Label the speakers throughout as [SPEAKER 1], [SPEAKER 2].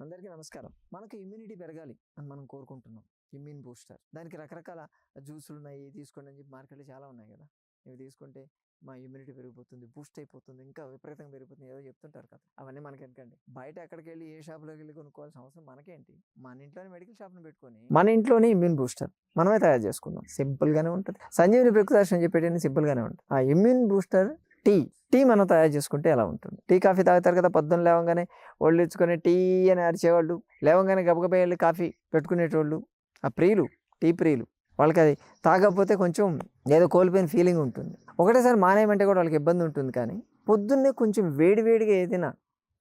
[SPEAKER 1] అందరికీ నమస్కారం. మనకు ఇమ్యూనిటీ పెరగాలి అని మనం కోరుకుంటున్నాం. ఇమ్యూన్ బూస్టర్ దానికి రకరకాల జ్యూసులు ఉన్నాయి తీసుకోండి అని చెప్పి మార్కెట్లో చాలా ఉన్నాయి కదా. ఇవి తీసుకుంటే మా ఇమ్యూనిటీ పెరిగిపోతుంది బూస్ట్ అయిపోతుంది ఇంకా విపరీతంగా పెరిగిపోతుంది ఏదో చెప్తుంటారు కదా. అవన్నీ మనకి ఎందుకండి? బయట ఎక్కడికి వెళ్ళి ఏ షాప్లోకి వెళ్ళి కొనుక్కోవాల్సిన అవసరం మనకేంటి? మన ఇంట్లోనే మెడికల్ షాప్ని పెట్టుకొని మన ఇంట్లోనే ఇమ్యూన్ బూస్టర్ మనమే తయారు చేసుకుందాం. సింపుల్గానే ఉంటుంది. సంజీవిని ప్రకృతి అని చెప్పేది సింపుల్గానే ఉంటుంది. ఆ ఇమ్యూన్ బూస్టర్ టీ టీ మనం తయారు చేసుకుంటే ఎలా ఉంటుంది? టీ కాఫీ తాగుతారు కదా పొద్దున్న లేవగానే ఒళ్ళు ఇచ్చుకొని టీ అని అరిచేవాళ్ళు లేవగానే గబగబే వెళ్ళి కాఫీ పెట్టుకునేటోళ్ళు. ఆ ప్రియులు టీ ప్రియులు వాళ్ళకి అది తాగకపోతే కొంచెం ఏదో కోల్పోయిన ఫీలింగ్ ఉంటుంది. ఒకటేసారి మానేయమంటే కూడా వాళ్ళకి ఇబ్బంది ఉంటుంది కానీ పొద్దున్నే కొంచెం వేడివేడిగా ఏదైనా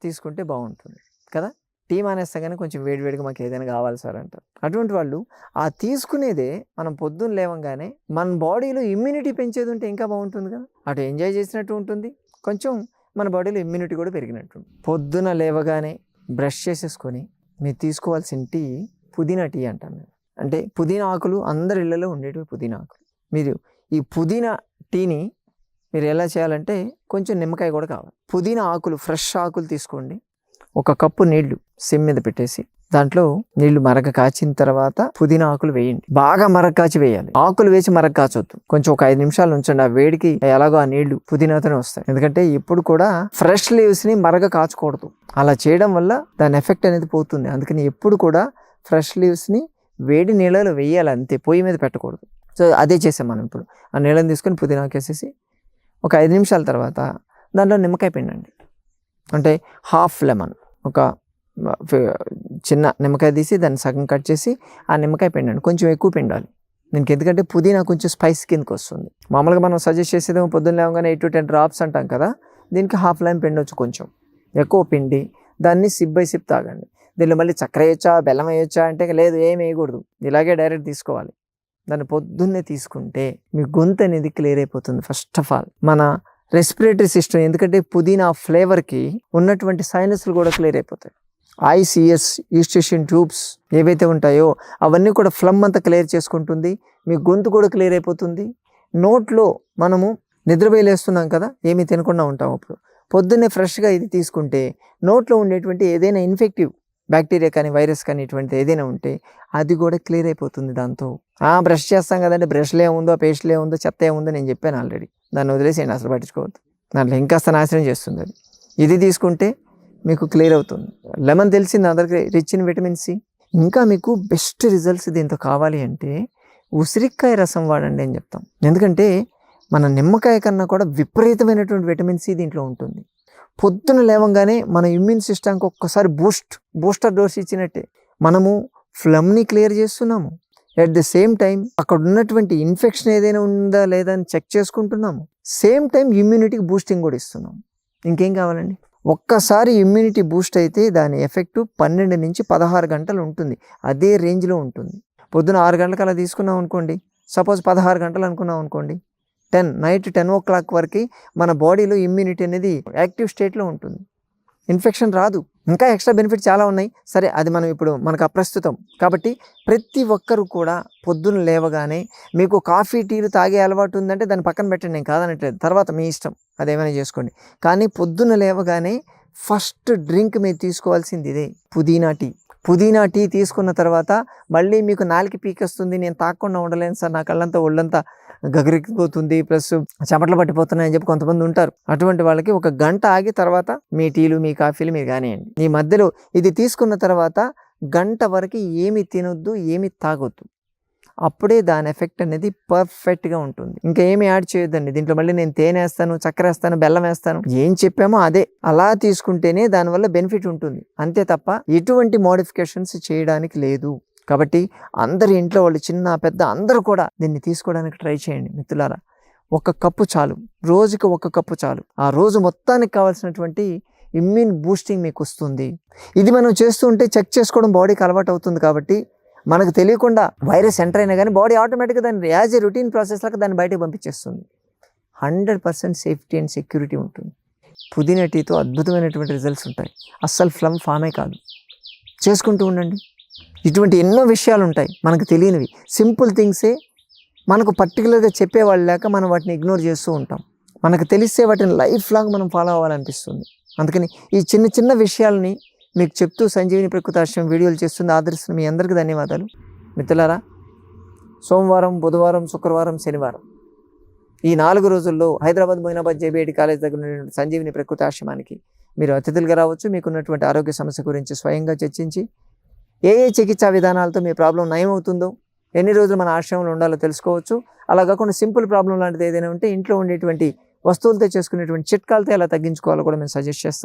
[SPEAKER 1] తీసుకుంటే బాగుంటుంది కదా? టీ మానేస్తా కానీ కొంచెం వేడివేడిగా మాకు ఏదైనా కావాలి సార్ అంటారు. అటువంటి వాళ్ళు ఆ తీసుకునేదే మనం పొద్దున్న లేవంగానే మన బాడీలో ఇమ్యూనిటీ పెంచేది ఉంటే ఇంకా బాగుంటుంది కదా. అటు ఎంజాయ్ చేసినట్టు ఉంటుంది. కొంచెం మన బాడీలో ఇమ్యూనిటీ కూడా పెరిగినట్టు పొద్దున లేవగానే బ్రష్ చేసేసుకొని మీరు తీసుకోవాల్సిన టీ పుదీనా టీ అంటాం మేము. అంటే పుదీనా ఆకులు అందరి ఇళ్ళలో ఉండేటివి పుదీనా ఆకులు. మీరు ఈ పుదీనా టీని మీరు ఎలా చేయాలంటే కొంచెం నిమ్మకాయ కూడా కావాలి. పుదీనా ఆకులు ఫ్రెష్ ఆకులు తీసుకోండి. ఒక కప్పు నీళ్ళు సిమ్ మీద పెట్టేసి దాంట్లో నీళ్ళు మరగ కాచిన తర్వాత పుదీనా ఆకులు వేయండి. బాగా మరగ కాచి వేయాలి. ఆకులు వేసి మరగ కాచొద్దు. కొంచెం ఒక ఐదు నిమిషాలు ఉంచండి. ఆ వేడికి ఎలాగో ఆ నీళ్ళు పుదీనాతోనే వస్తాయి. ఎందుకంటే ఎప్పుడు కూడా ఫ్రెష్ లీవ్స్ని మరగ కాచకూడదు. అలా చేయడం వల్ల దాని ఎఫెక్ట్ అనేది పోతుంది. అందుకని ఎప్పుడు కూడా ఫ్రెష్ లీవ్స్ని వేడి నీళ్ళలో వేయాలి అంతే పొయ్యి మీద పెట్టకూడదు. సో అదే చేసాం మనం ఇప్పుడు. ఆ నీళ్ళని తీసుకొని పుదీనాకు వేసేసి ఒక ఐదు నిమిషాల తర్వాత దాంట్లో నిమ్మకాయ పిండండి. అంటే హాఫ్ లెమన్. ఒక చిన్న నిమ్మకాయ తీసి దాన్ని సగం కట్ చేసి ఆ నిమ్మకాయ పిండండి కొంచెం ఎక్కువ పిండాలి. దీనికి ఎందుకంటే పుదీనా కొంచెం స్పైస్ కిందకి వస్తుంది. మామూలుగా మనం సజెస్ట్ చేసేదేమో పొద్దున్న లేవగానే ఎయిట్ టు టెన్ డ్రాప్స్ అంటాం కదా దీనికి హాఫ్ లైమ్ పిండొచ్చు కొంచెం. ఎక్కువ పిండి దాన్ని సిప్ బై సిప్ తాగండి. దీనిలో మళ్ళీ చక్కెర వేయచ్చా బెల్లం వేయచ్చా అంటే లేదు ఏం వేయకూడదు. ఇలాగే డైరెక్ట్ తీసుకోవాలి. దాన్ని పొద్దున్నే తీసుకుంటే మీ గొంతు అనేది క్లియర్ అయిపోతుంది ఫస్ట్ ఆఫ్ ఆల్. మన రెస్పిరేటరీ సిస్టమ్ ఎందుకంటే పుదీనా ఫ్లేవర్కి ఉన్నటువంటి సైనస్లు కూడా క్లియర్ అయిపోతాయి. ఐసిఎస్ ఈస్టేషన్ ట్యూబ్స్ ఏవైతే ఉంటాయో అవన్నీ కూడా ఫ్లమ్ అంతా క్లియర్ చేసుకుంటుంది. మీ గొంతు కూడా క్లియర్ అయిపోతుంది. నోట్లో మనము నిద్రపోయలేస్తున్నాం కదా ఏమీ తినకుండా ఉంటాం అప్పుడు. పొద్దున్నే ఫ్రెష్గా ఇది తీసుకుంటే నోట్లో ఉండేటువంటి ఏదైనా ఇన్ఫెక్టివ్ బ్యాక్టీరియా కానీ వైరస్ కానీ ఇటువంటి ఏదైనా ఉంటే అది కూడా క్లియర్ అయిపోతుంది దాంతో. బ్రష్ చేస్తాం కదండి. బ్రష్లు ఏముందో పేస్ట్లు ఏముందో చెత్త ఏముందో నేను చెప్పాను ఆల్రెడీ. దాన్ని వదిలేసేయండి అసలు పట్టించుకోవద్దు. దాంట్లో ఇంకాస్త నాశనం చేస్తుంది అది. ఇది తీసుకుంటే మీకు క్లియర్ అవుతుంది. లెమన్ తెలిసింది అందరికీ రిచ్ ఇన్ విటమిన్ సి. ఇంకా మీకు బెస్ట్ రిజల్ట్స్ దీంతో కావాలి అంటే ఉసిరికాయ రసం వాడండి అని చెప్తాం. ఎందుకంటే మన నిమ్మకాయ కన్నా కూడా విపరీతమైనటువంటి విటమిన్ సి దీంట్లో ఉంటుంది. పొద్దున లేవంగానే మన ఇమ్యూన్ సిస్టమ్కి ఒక్కసారి బూస్ట్ బూస్టర్ డోస్ ఇచ్చినట్టే. మనము ఫ్లమ్ని క్లియర్ చేస్తున్నాము. ఎట్ ద సేమ్ టైం అక్కడ ఉన్నటువంటి ఇన్ఫెక్షన్ ఏదైనా ఉందా లేదా అని చెక్ చేసుకుంటున్నాము. సేమ్ టైం ఇమ్యూనిటీకి బూస్టింగ్ కూడా ఇస్తున్నాము ఇంకేం కావాలండి? ఒక్కసారి ఇమ్యూనిటీ బూస్ట్ అయితే దాని ఎఫెక్ట్ పన్నెండు నుంచి పదహారు గంటలు ఉంటుంది. అదే రేంజ్లో ఉంటుంది. పొద్దున ఆరు గంటలకు అలా తీసుకున్నాం అనుకోండి. సపోజ్ పదహారు గంటలు అనుకున్నాం అనుకోండి. Ten night ten o'clock వరకు మన బాడీలో ఇమ్యూనిటీ అనేది యాక్టివ్ స్టేట్లో ఉంటుంది. ఇన్ఫెక్షన్ రాదు. ఇంకా ఎక్స్ట్రా బెనిఫిట్ చాలా ఉన్నాయి. సరే అది మనం ఇప్పుడు మనకు అప్రస్తుతం. కాబట్టి ప్రతి ఒక్కరు కూడా పొద్దున్న లేవగానే మీకు కాఫీ టీలు తాగే అలవాటు ఉందంటే దాన్ని పక్కన పెట్టండి. నేను కాదనట్లేదు. తర్వాత మీ ఇష్టం. అదేమైనా చేసుకోండి. కానీ పొద్దున్న లేవగానే ఫస్ట్ డ్రింక్ మీరు తీసుకోవాల్సింది ఇదే. పుదీనా టీ. పుదీనా టీ తీసుకున్న తర్వాత మళ్ళీ మీకు నాలుగు పీకొస్తుంది. నేను తాకుండా ఉండలేను సార్. నా కళ్ళంతా ఒళ్ళంతా గగరికిపోతుంది ప్లస్ చెమటలు పట్టిపోతున్నాయని చెప్పి కొంతమంది ఉంటారు. అటువంటి వాళ్ళకి ఒక గంట ఆగి తర్వాత మీ టీలు మీ కాఫీలు మీరు కానివ్వండి. ఈ మధ్యలో ఇది తీసుకున్న తర్వాత గంట వరకు ఏమి తినొద్దు ఏమి తాగొద్దు. అప్పుడే దాని ఎఫెక్ట్ అనేది పర్ఫెక్ట్గా ఉంటుంది. ఇంకా ఏమి యాడ్ చేయొద్దండి. దీంట్లో మళ్ళీ నేను తేనె వేస్తాను చక్కెర వేస్తాను బెల్లం వేస్తాను. ఏం చెప్పామో అదే. అలా తీసుకుంటేనే దానివల్ల బెనిఫిట్ ఉంటుంది. అంతే తప్ప ఎటువంటి మోడిఫికేషన్స్ చేయడానికి లేదు. కాబట్టి అందరి ఇంట్లో వాళ్ళు చిన్న పెద్ద అందరూ కూడా దీన్ని తీసుకోవడానికి ట్రై చేయండి మిత్రులారా. ఒక కప్పు చాలు. రోజుకి ఒక కప్పు చాలు. ఆ రోజు మొత్తానికి కావాల్సినటువంటి ఇమ్యూన్ బూస్టింగ్ మీకు వస్తుంది. ఇది మనం చేస్తూ ఉంటే చెక్ చేసుకోవడం బాడీకి అలవాటు అవుతుంది కాబట్టి మనకు తెలియకుండా వైరస్ ఎంటర్ అయినా కానీ బాడీ ఆటోమేటిక్గా దాన్ని యాజ్ ఏ రొటీన్ ప్రాసెస్ లాగా దాన్ని బయటకు పంపించేస్తుంది. Hundred percent safety and security ఉంటుంది. పుదీనా టీతో అద్భుతమైనటువంటి రిజల్ట్స్ ఉంటాయి. అస్సలు ఫ్లమ్ ఫామే కాదు. చేసుకుంటూ ఉండండి. ఇటువంటి ఎన్నో విషయాలు ఉంటాయి మనకు తెలియనివి. సింపుల్ థింగ్సే మనకు పర్టికులర్గా చెప్పేవాళ్ళు లేక మనం వాటిని ఇగ్నోర్ చేస్తూ ఉంటాం. మనకు తెలిస్తే వాటిని లైఫ్ లాంగ్ మనం ఫాలో అవ్వాలనిపిస్తుంది. అందుకని ఈ చిన్న చిన్న విషయాల్ని మీకు చెప్తూ సంజీవిని ప్రకృతాశ్రమం వీడియోలు చేస్తుంది ఆదరిస్తున్న మీ అందరికీ ధన్యవాదాలు. మిత్రులారా సోమవారం బుధవారం శుక్రవారం శనివారం ఈ నాలుగు రోజుల్లో హైదరాబాద్ మొయినాబాద్ జేబీఐడి కాలేజ్ దగ్గర ఉన్నటువంటి సంజీవిని ప్రకృతాశ్రమానికి మీరు అతిథులుగా రావచ్చు. మీకున్నటువంటి ఆరోగ్య సమస్య గురించి స్వయంగా చర్చించి ఏ ఏ చికిత్సా విధానాలతో మీ ప్రాబ్లం నయం అవుతుందో ఎన్ని రోజులు మన ఆశ్రమంలో ఉండాలో తెలుసుకోవచ్చు. అలా కాకుండా సింపుల్ ప్రాబ్లం లాంటిది ఏదైనా ఉంటే ఇంట్లో ఉండేటువంటి వస్తువులతో చేసుకునేటువంటి చిట్కాలతో ఎలా తగ్గించుకోవాలో కూడా మేము సజెస్ట్ చేస్తాం.